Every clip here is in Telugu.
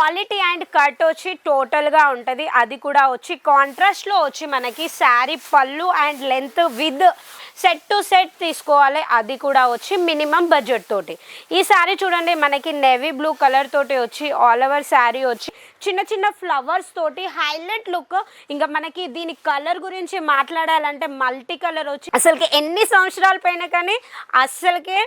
క్వాలిటీ అండ్ కట్ వచ్చి టోటల్గా ఉంటుంది. అది కూడా వచ్చి కాంట్రాస్ట్లో వచ్చి మనకి శారీ పళ్ళు and length with set to set తీసుకోవాలి. అది కూడా వచ్చి మినిమం బడ్జెట్ తోటి. ఈ శారీ చూడండి మనకి నెవీ బ్లూ కలర్ తోటి వచ్చి ఆల్ ఓవర్ శారీ వచ్చి చిన్న చిన్న ఫ్లవర్స్ తోటి హైలైట్ లుక్ ఇంకా మనకి దీని కలర్ గురించి మాట్లాడాలంటే మల్టీ కలర్ వచ్చి అసలుకి ఎన్ని సంవత్సరాల పైన కానీ అస్సలకే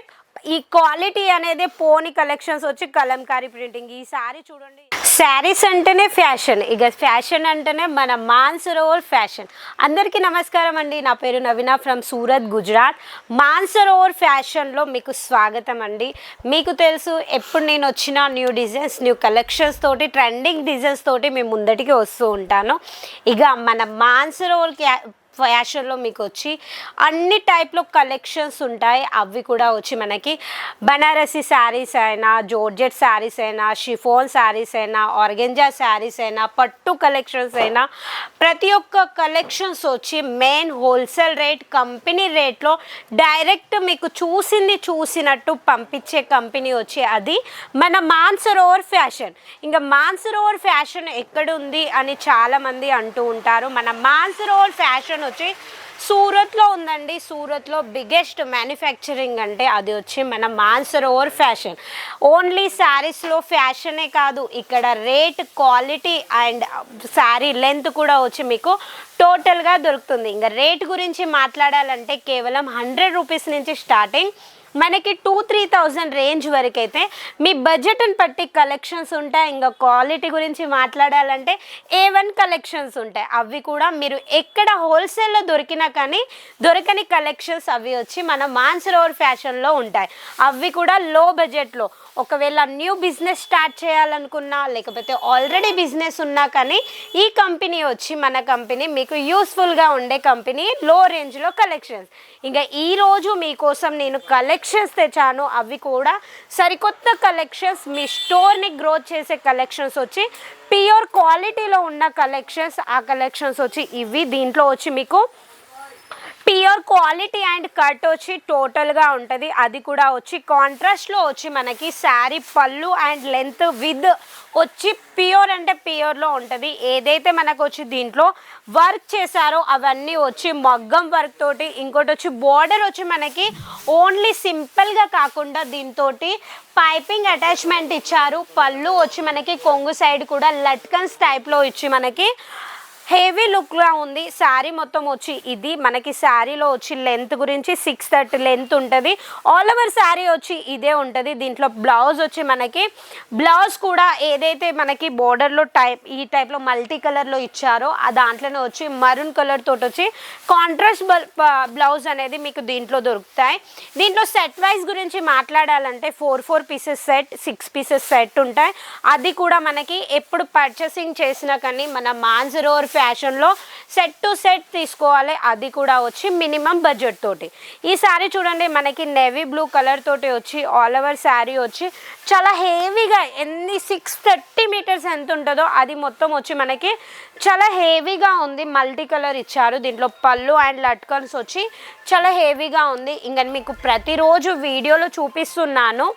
ఈ క్వాలిటీ అనేది పోని కలెక్షన్స్ వచ్చి కలంకారీ ప్రింటింగ్. ఈ సారీ చూడండి. శారీస్ అంటేనే ఫ్యాషన్. ఇక ఫ్యాషన్ అంటేనే మన మాన్సరోవర్ ఫ్యాషన్. అందరికీ నమస్కారం అండి. నా పేరు నవీన ఫ్రమ్ సూరత్ గుజరాత్. మాన్సరోవర్ ఫ్యాషన్లో మీకు స్వాగతం అండి. మీకు తెలుసు ఎప్పుడు నేను వచ్చిన న్యూ డిజైన్స్ న్యూ కలెక్షన్స్ తోటి ట్రెండింగ్ డిజైన్స్ తోటి మేము ముందటికి వస్తూ ఉంటాను. ఇక మన మాన్సరోవర్ ఫ్యాషన్లో మీకు వచ్చి అన్ని టైప్లో కలెక్షన్స్ ఉంటాయి. అవి కూడా వచ్చి మనకి బనారసి శారీస్ అయినా జోర్జెట్ శారీస్ అయినా షిఫోన్ శారీస్ అయినా ఆర్గెంజా శారీస్ అయినా పట్టు కలెక్షన్స్ అయినా ప్రతి ఒక్క కలెక్షన్స్ వచ్చి మెయిన్ హోల్సేల్ రేట్ కంపెనీ రేట్లో డైరెక్ట్ మీకు చూసింది చూసినట్టు పంపించే కంపెనీ వచ్చి అది మన మాన్సరోవర్ ఫ్యాషన్. ఇంకా మాన్సరోవర్ ఫ్యాషన్ ఎక్కడుంది అని చాలామంది అంటూ ఉంటారు. మన మాన్సరోవర్ ఫ్యాషన్ వచ్చి సూరత్లో ఉందండి. సూరత్లో బిగ్గెస్ట్ మ్యానుఫ్యాక్చరింగ్ అంటే అది వచ్చి మన మాన్సరోవర్ ఫ్యాషన్. ఓన్లీ శారీస్లో ఫ్యాషనే కాదు ఇక్కడ rate quality and sari length కూడా వచ్చి మీకు టోటల్గా దొరుకుతుంది. ఇంకా రేట్ గురించి మాట్లాడాలంటే కేవలం హండ్రెడ్ రూపీస్ నుంచి స్టార్టింగ్ మనకి టూ త్రీ థౌజండ్ రేంజ్ వరకు అయితే మీ బడ్జెట్ని బట్టి కలెక్షన్స్ ఉంటాయి. ఇంకా క్వాలిటీ గురించి మాట్లాడాలంటే ఏ వన్ కలెక్షన్స్ ఉంటాయి. అవి కూడా మీరు ఎక్కడ హోల్సేల్లో దొరికినా కానీ దొరకని కలెక్షన్స్ అవి వచ్చి మన మాన్సరోవర్ ఫ్యాషన్లో ఉంటాయి. అవి కూడా లో బడ్జెట్లో ఒకవేళ న్యూ బిజినెస్ స్టార్ట్ చేయాలనుకున్నా లేకపోతే ఆల్రెడీ బిజినెస్ ఉన్నా కానీ ఈ కంపెనీ వచ్చి మన కంపెనీ మీకు యూస్ఫుల్గా ఉండే కంపెనీ లో రేంజ్లో కలెక్షన్స్ ఇంకా ఈరోజు మీకోసం నేను కలెక్షన్స్ తెచ్చాను. అవి కూడా సరికొత్త కలెక్షన్స్ మీ స్టోర్ని గ్రోత్ చేసే కలెక్షన్స్ వచ్చి ప్యూర్ క్వాలిటీలో ఉన్న కలెక్షన్స్ ఆ కలెక్షన్స్ వచ్చి ఇవి దీంట్లో వచ్చి మీకు ప్యూర్ క్వాలిటీ అండ్ కట్ వచ్చి టోటల్గా ఉంటుంది. అది కూడా వచ్చి కాంట్రాస్ట్లో వచ్చి మనకి శారీ పళ్ళు అండ్ లెంత్ విత్ వచ్చి ప్యూర్ అంటే ప్యూర్లో ఉంటుంది. ఏదైతే మనకు వచ్చి దీంట్లో వర్క్ చేశారో అవన్నీ వచ్చి మగ్గం వర్క్ తోటి ఇంకోటి వచ్చి బోర్డర్ వచ్చి మనకి ఓన్లీ సింపుల్గా కాకుండా దీంతో పైపింగ్ అటాచ్మెంట్ ఇచ్చారు. పళ్ళు వచ్చి మనకి కొంగు సైడ్ కూడా లట్కన్స్ టైప్లో ఇచ్చి మనకి హెవీ లుక్గా ఉంది. శారీ మొత్తం వచ్చి ఇది. మనకి శారీలో వచ్చి లెంత్ గురించి సిక్స్ థర్టీ లెంత్ ఉంటుంది. ఆల్ ఓవర్ శారీ వచ్చి ఇదే ఉంటుంది. దీంట్లో బ్లౌజ్ వచ్చి మనకి బ్లౌజ్ కూడా ఏదైతే మనకి బోర్డర్లో టైప్ ఈ టైప్లో మల్టీ కలర్లో ఇచ్చారో ఆ దాంట్లోనే వచ్చి మరూన్ కలర్ తోటి వచ్చి కాంట్రాస్ట్ బ్లౌజ్ అనేది మీకు దీంట్లో దొరుకుతాయి. దీంట్లో సెట్ వైజ్ గురించి మాట్లాడాలంటే four four pieces set six pieces set ఉంటాయి. అది కూడా మనకి ఎప్పుడు పర్చేసింగ్ చేసినా కానీ మన మాన్జరోర్ ఫ్యాషన్లో సెట్ టు సెట్ తీసుకోవాలి. అది కూడా వచ్చి మినిమం బడ్జెట్ తోటి. ఈ శారీ చూడండి మనకి నెవీ బ్లూ కలర్ తోటి వచ్చి ఆల్ ఓవర్ శారీ వచ్చి చాలా హెవీగా ఎన్ని సిక్స్ థర్టీ మీటర్స్ ఎంత ఉంటుందో అది మొత్తం వచ్చి మనకి చాలా హెవీగా ఉంది. మల్టీ కలర్ ఇచ్చారు. దీంట్లో పళ్ళు అండ్ లట్కన్స్ వచ్చి చాలా హెవీగా ఉంది. ఇంకా మీకు ప్రతిరోజు వీడియోలో చూపిస్తున్నాను.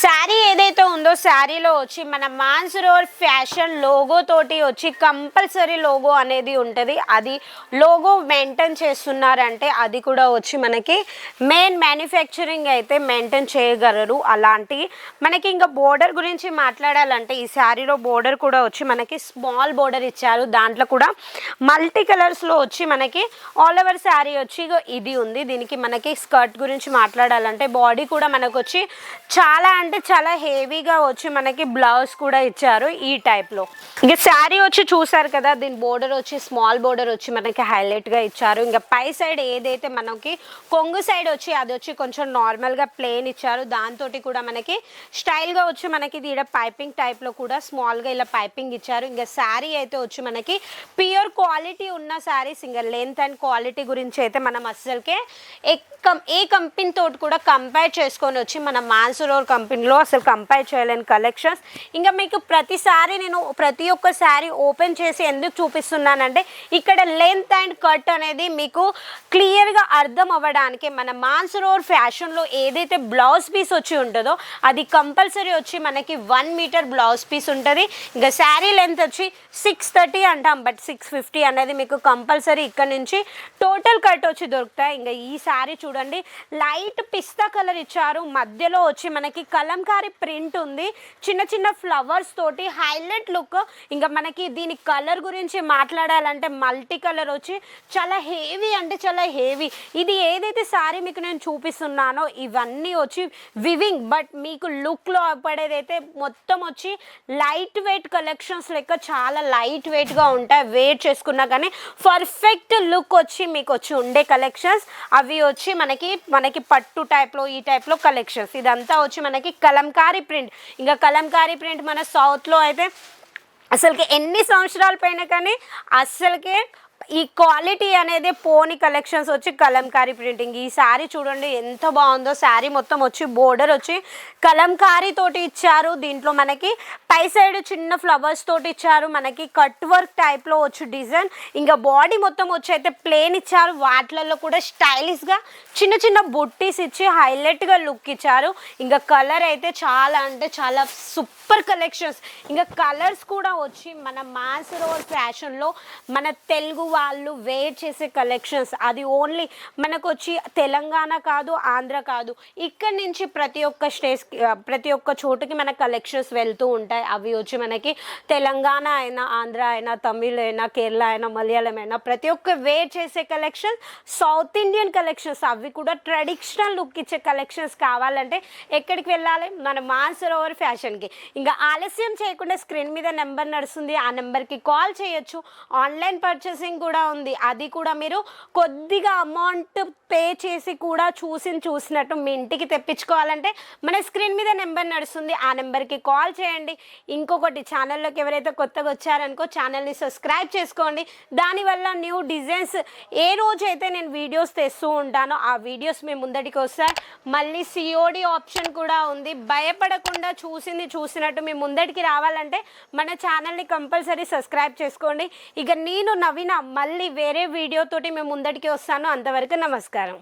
శారీ ఏదైతే ఉందో శారీలో వచ్చి మన మాన్సరోవర్ ఫ్యాషన్ లోగో తోటి వచ్చి కంపల్సరీ లోగో అనేది ఉంటుంది. అది లోగో మెయింటైన్ చేస్తున్నారంటే అది కూడా వచ్చి మనకి మెయిన్ మ్యానుఫ్యాక్చరింగ్ అయితే మెయింటైన్ చేయగలరు. అలాంటి మనకి ఇంకా బోర్డర్ గురించి మాట్లాడాలంటే ఈ శారీలో బోర్డర్ కూడా వచ్చి మనకి స్మాల్ బోర్డర్ ఇచ్చారు. దాంట్లో కూడా మల్టీ కలర్స్లో వచ్చి మనకి ఆల్ ఓవర్ శారీ వచ్చి ఇది ఉంది. దీనికి మనకి స్కర్ట్ గురించి మాట్లాడాలంటే బాడీ కూడా మనకు వచ్చి చాలా అంటే చాలా హెవీగా వచ్చి మనకి బ్లౌజ్ కూడా ఇచ్చారు ఈ టైప్లో ఇక శారీ వచ్చి చూసారు కదా దీని బోర్డర్ వచ్చి స్మాల్ బోర్డర్ వచ్చి మనకి హైలైట్గా ఇచ్చారు. ఇంకా పై సైడ్ ఏదైతే మనకి కొంగు సైడ్ వచ్చి అది వచ్చి కొంచెం నార్మల్గా ప్లేన్ ఇచ్చారు. దాంతో కూడా మనకి స్టైల్గా వచ్చి మనకి ఇది పైపింగ్ టైప్లో కూడా స్మాల్గా ఇలా పైపింగ్ ఇచ్చారు. ఇంకా శారీ అయితే వచ్చి మనకి ప్యూర్ క్వాలిటీ ఉన్న శారీస్ ఇంకా లెంత్ అండ్ క్వాలిటీ గురించి అయితే మనం అస్సలకే ఏ ఏ కంపెనీ తోటి కూడా కంపేర్ చేసుకొని వచ్చి మన మాన్సరోర్ కంపెనీ ప్రింటింగ్లో అసలు కంపేర్ చేయలేని కలెక్షన్స్ ఇంకా మీకు ప్రతిసారి నేను ప్రతి ఒక్క శారీ ఓపెన్ చేసి ఎందుకు చూపిస్తున్నానంటే ఇక్కడ లెంత్ అండ్ కట్ అనేది మీకు క్లియర్గా అర్థం అవ్వడానికి మన మాన్సరోర్ ఫ్యాషన్లో ఏదైతే బ్లౌజ్ పీస్ వచ్చి ఉంటుందో అది కంపల్సరీ వచ్చి మనకి వన్ మీటర్ బ్లౌజ్ పీస్ ఉంటుంది. ఇంకా శారీ లెంత్ వచ్చి సిక్స్ థర్టీ అంటాం బట్ సిక్స్ ఫిఫ్టీ అనేది మీకు కంపల్సరీ ఇక్కడ నుంచి టోటల్ కట్ వచ్చి దొరుకుతాయి. ఇంకా ఈ శారీ చూడండి లైట్ పిస్తా కలర్ ఇచ్చారు. మధ్యలో వచ్చి మనకి కలర్ కలంకారీ ప్రింట్ ఉంది. చిన్న చిన్న ఫ్లవర్స్ తోటి హైలైట్ లుక్. ఇంకా మనకి దీని కలర్ గురించి మాట్లాడాలంటే మల్టీ కలర్ వచ్చి చాలా హెవీ అంటే చాలా హెవీ. ఇది ఏదైతే సారీ మీకు నేను చూపిస్తున్నానో ఇవన్నీ వచ్చి వివింగ్. బట్ మీకు లుక్లో పడేదైతే మొత్తం వచ్చి లైట్ వెయిట్ కలెక్షన్స్ లెక్క చాలా లైట్ వెయిట్గా ఉంటాయి. వెయిట్ చేసుకున్నా కానీ పర్ఫెక్ట్ లుక్ వచ్చి మీకు వచ్చి ఉండే కలెక్షన్స్. అవి వచ్చి మనకి మనకి పట్టు టైప్లో ఈ టైప్లో కలెక్షన్స్. ఇదంతా వచ్చి మనకి కలంకారీ ప్రింట్. ఇంకా కలంకారీ ప్రింట్ మన సౌత్లో అయితే అసలుకి ఎన్ని సంవత్సరాల పైన కానీ అస్సలకే ఈ క్వాలిటీ అనేది పోని కలెక్షన్స్ వచ్చి కలంకారీ ప్రింటింగ్. ఈ శారీ చూడండి ఎంత బాగుందో. శారీ మొత్తం వచ్చి బోర్డర్ వచ్చి కలంకారీ తోటి ఇచ్చారు. దీంట్లో మనకి పై సైడ్ చిన్న ఫ్లవర్స్ తోటి ఇచ్చారు. మనకి కట్ వర్క్ టైప్లో వచ్చి డిజైన్. ఇంకా బాడీ మొత్తం వచ్చి అయితే ప్లేన్ ఇచ్చారు. వాటిలలో కూడా స్టైలిష్గా చిన్న చిన్న బుట్టీస్ ఇచ్చి హైలైట్గా లుక్ ఇచ్చారు. ఇంకా కలర్ అయితే చాలా అంటే చాలా సూపర్ సూపర్ కలెక్షన్స్. ఇంకా కలర్స్ కూడా వచ్చి మన మాస్ రోడ్ ఫ్యాషన్లో మన తెలుగు వాళ్ళు వేర్ చేసే కలెక్షన్స్. అది ఓన్లీ మనకు వచ్చి తెలంగాణ కాదు ఆంధ్ర కాదు. ఇక్కడ నుంచి ప్రతి ఒక్క స్టేట్స్కి ప్రతి ఒక్క చోటుకి మన కలెక్షన్స్ వెళ్తూ ఉంటాయి. అవి వచ్చి మనకి తెలంగాణ అయినా ఆంధ్ర అయినా తమిళ్ అయినా కేరళ అయినా మలయాళం అయినా ప్రతి ఒక్క వేర్ చేసే కలెక్షన్స్ సౌత్ ఇండియన్ కలెక్షన్స్. అవి కూడా ట్రెడిషనల్ లుక్ ఇచ్చే కలెక్షన్స్ కావాలంటే ఎక్కడికి వెళ్ళాలి? మన మాన్సరోవర్ ఫ్యాషన్కి. ఇంకా ఆలస్యం చేయకుండా స్క్రీన్ మీద నెంబర్ నడుస్తుంది. ఆ నెంబర్కి కాల్ చేయొచ్చు. ఆన్లైన్ పర్చేసింగ్ కూడా ఉంది. అది కూడా మీరు కొద్దిగా అమౌంట్ పే చేసి కూడా చూసి చూసినట్టు మీ ఇంటికి తెప్పించుకోవాలంటే మన స్క్రీన్ మీద నెంబర్ నడుస్తుంది. ఆ నెంబర్కి కాల్ చేయండి. ఇంకొకటి ఛానల్లోకి ఎవరైతే కొత్తగా వచ్చారనుకో ఛానల్ని సబ్స్క్రైబ్ చేసుకోండి. దానివల్ల న్యూ డిజైన్స్ ఏ రోజైతే నేను వీడియోస్ తెస్తూ ఉంటానో ఆ వీడియోస్ మీ ముందటికి వస్తారు మళ్ళీ సిఓడి ఆప్షన్ కూడా ఉంది. భయపడకుండా చూసింది అటు మీ ముందడికి రావాలంటే మన ఛానల్ని కంపల్సరీ సబ్స్క్రైబ్ చేసుకోండి. ఇక నేను నవీన మళ్ళీ వేరే వీడియోతోటి మేము ముందడికి వస్తాను. అంతవరకు నమస్కారం.